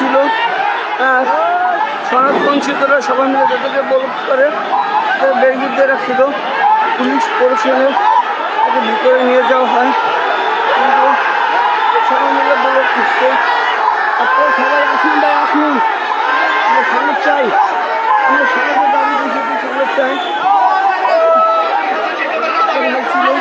আর সনাত বঞ্চিতরা সবাই মিলে তাদেরকে বলক করে বিরুদ্ধে রাখছিল পুলিশ পরিষদে তাকে ভিতরে নিয়ে যাওয়া হয়। কিন্তু সবাই মিলে বলক করছে আপনারা সবাই, আসুন ভাই, আসুন। আমরা সনদ চাই, আমরা সনদের দাবি দিয়েছি সনদ চাই ছিল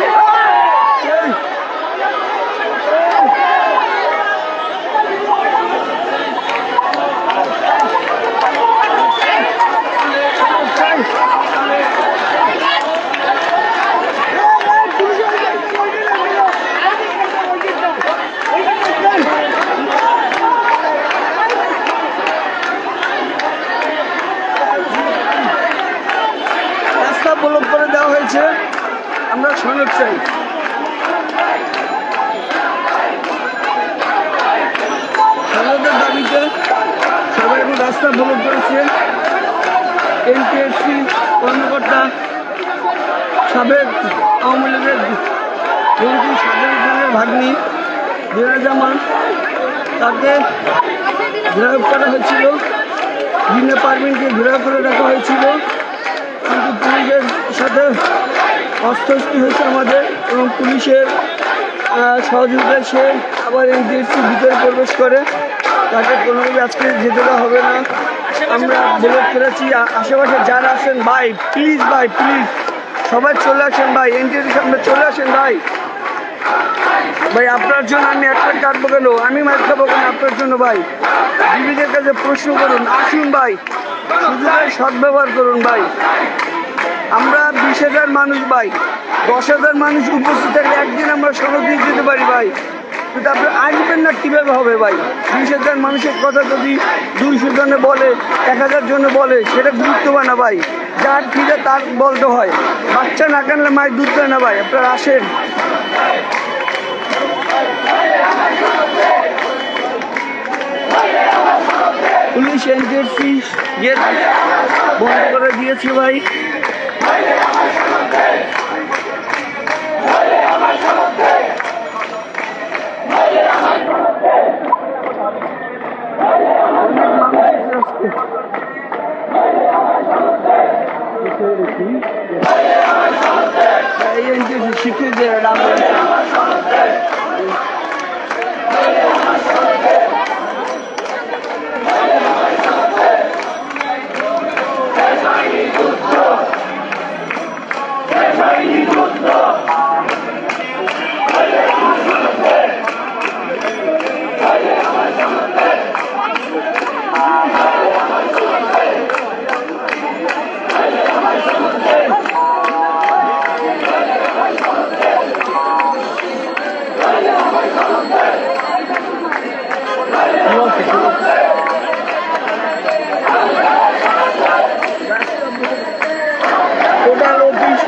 এই রাস্তা ব্লক করে আমরা সনদ চাই। সনদের দাবিতে সবাই এখন রাস্তা ব্লক করেছে। এনটিএসসি কর্মকর্তা সাবেক আওয়ামী লীগের মন্ত্রী সাবেক ভাগ্নি জামান তাকে ঘেরাও করা হয়েছিল। দিনে পারমিনকে ঘেরাও করে রাখা হয়েছিল। কিন্তু পুলিশের সাথে অস্ত্রস্তি হয়েছে আমাদের এবং পুলিশের আহ, সহযোগিতায় সে আবার এনটিএসসি ভিতরে প্রবেশ করে। তাকে কোনোভাবে আজকে যেতে হবে না। আমরা ব্লক ফেলেছি আশেপাশে যারা আছেন ভাই প্লিজ ভাই প্লিজ সবাই চলে আসেন ভাই এনটিএসির সামনে চলে আসেন ভাই। ভাই আপনার জন্য আমি একটা কাটবো কেন? আমি মার খাব কেন আপনার জন্য ভাই? দিদিদের কাছে প্রশ্ন করুন আসুন ভাই। সুযোগের সদ্ব্যবহার করুন ভাই। আমরা বিশ হাজার মানুষ ভাই, দশ হাজার মানুষ উপস্থিত থাকলে একদিন আমরা সনদ দিয়ে যেতে পারি ভাই। কিন্তু আপনি আসবেন না, কীভাবে হবে ভাই? বিশ হাজার মানুষের কথা যদি দুইশো জনে বলে, এক হাজার জনে বলে, সেটা গুরুত্ববান না ভাই। যার খিদে তার বলতে হয়। বাচ্চা না কানলে মায়ের দুধ দেয় না ভাই, আপনারা আসেন। পুলিশ এনজিএসসি গেট বন্ধ করে দিয়েছে ভাই। Vai chegar mais que não tem.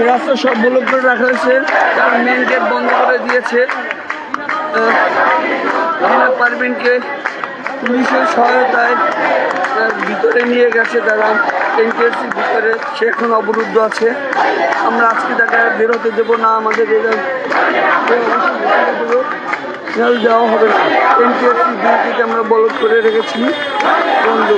রাস্তা সব ব্লক করে রাখা হয়েছে। তার মেন গেট বন্ধ করে দিয়েছে। পারভিনকে পুলিশের সহায়তায় ভিতরে নিয়ে গেছে তারা। এনটিএসসির ভিতরে সে এখন অবরুদ্ধ আছে। আমরা আজকে তাকে বেরোতে দেবো না। আমাদের নাহলে দেওয়া হবে না। এনটিএসসি ডিউটিকে আমরা বলদ করে রেখেছি। বন্ধু।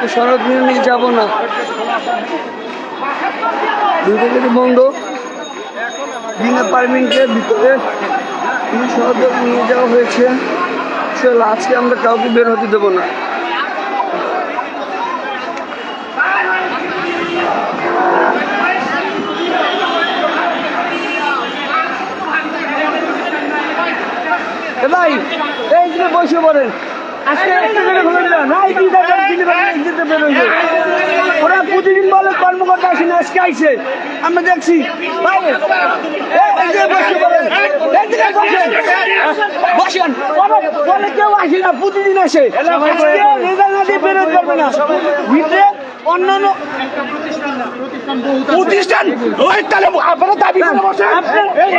আজকে শরৎ নিয়ে যাব না। গেট বন্ধ, বিনা পারমিটে ভিতরে শরৎ নিয়ে যাওয়া হয়েছে। চল আজকে আমরা কাউকে বের হতে দেবো না। ভাই, এই বসে পড়েন। আজকে একটা করে ঘুরে দিলাম। দিতে বেরোইছে ওরা প্রতিদিন বলে কর্মকর্তা আসেন আজকে আইসে আমরা দেখছি। বসেন। বলে কেউ আসে না প্রতিদিন আসে। রেজাল্ট বেরোতে পারবে না। ভিতরে অন্যান্য প্রতিষ্ঠান ওই তাহলে আপনারা দাবি করে বসেন এই-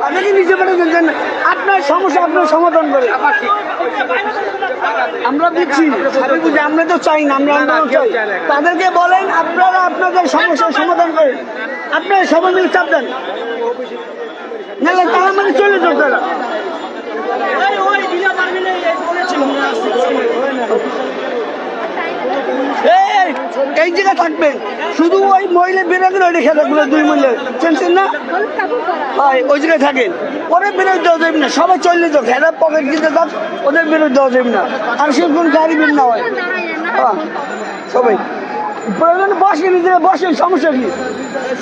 তাদেরকে নিচে পাঠান দেন আপনার সমস্যা আপনার সমাধান করে আমরা বুঝি আমরা তো চাই না আমরা আন্দোলন চাই। তাদেরকে বলেন আপনারা আপনাদের সমস্যার সমাধান করেন। আপনারা সবাই মিলে চাপ দেন। নাহলে তারা মানে চলে যাও তারা। এই, এই জায়গায় থাকবেন শুধু ওই মহিলা বেরোবেন ওই রেখে থাকবেন দুই মহিলা। চেনছেন না? হয় ওই জায়গায় থাকেন। ওদের বেরোয় দেওয়া যাবে না সবাই চললে যাও ঘেরা পকেট দিতে যাক ওদের বেরোয় দেওয়া যাবে না। আর সে কোন গাড়ি বের না হয়। হ্যাঁ, সবাই। প্রয়োজনে বসে নিজেরা বসে সমস্যা কি?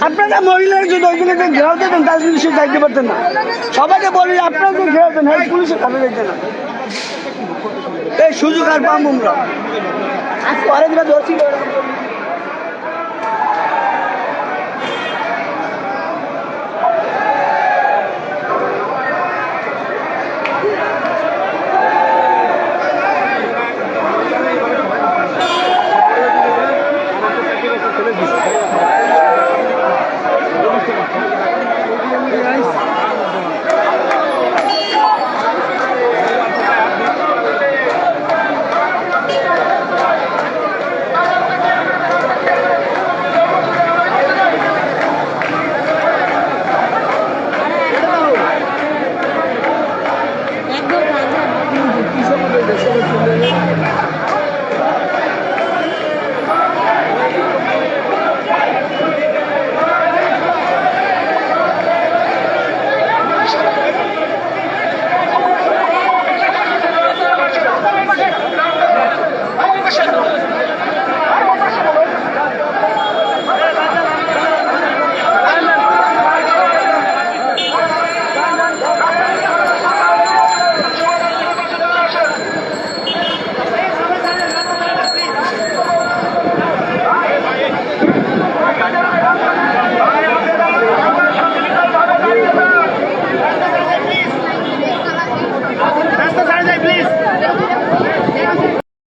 আপনারা মহিলারা যদি ওই জায়গায় ঘেরাও দেবেন তাহলে কিন্তু সে যাইতে পারতেন না। সবাইকে বলি আপনারা যে ঘেরাও দেন হ্যাঁ পুলিশে খাবে যাইতে না। এই সুযোগ আর পাম আমরা। আজকে অনেকটা ধরছি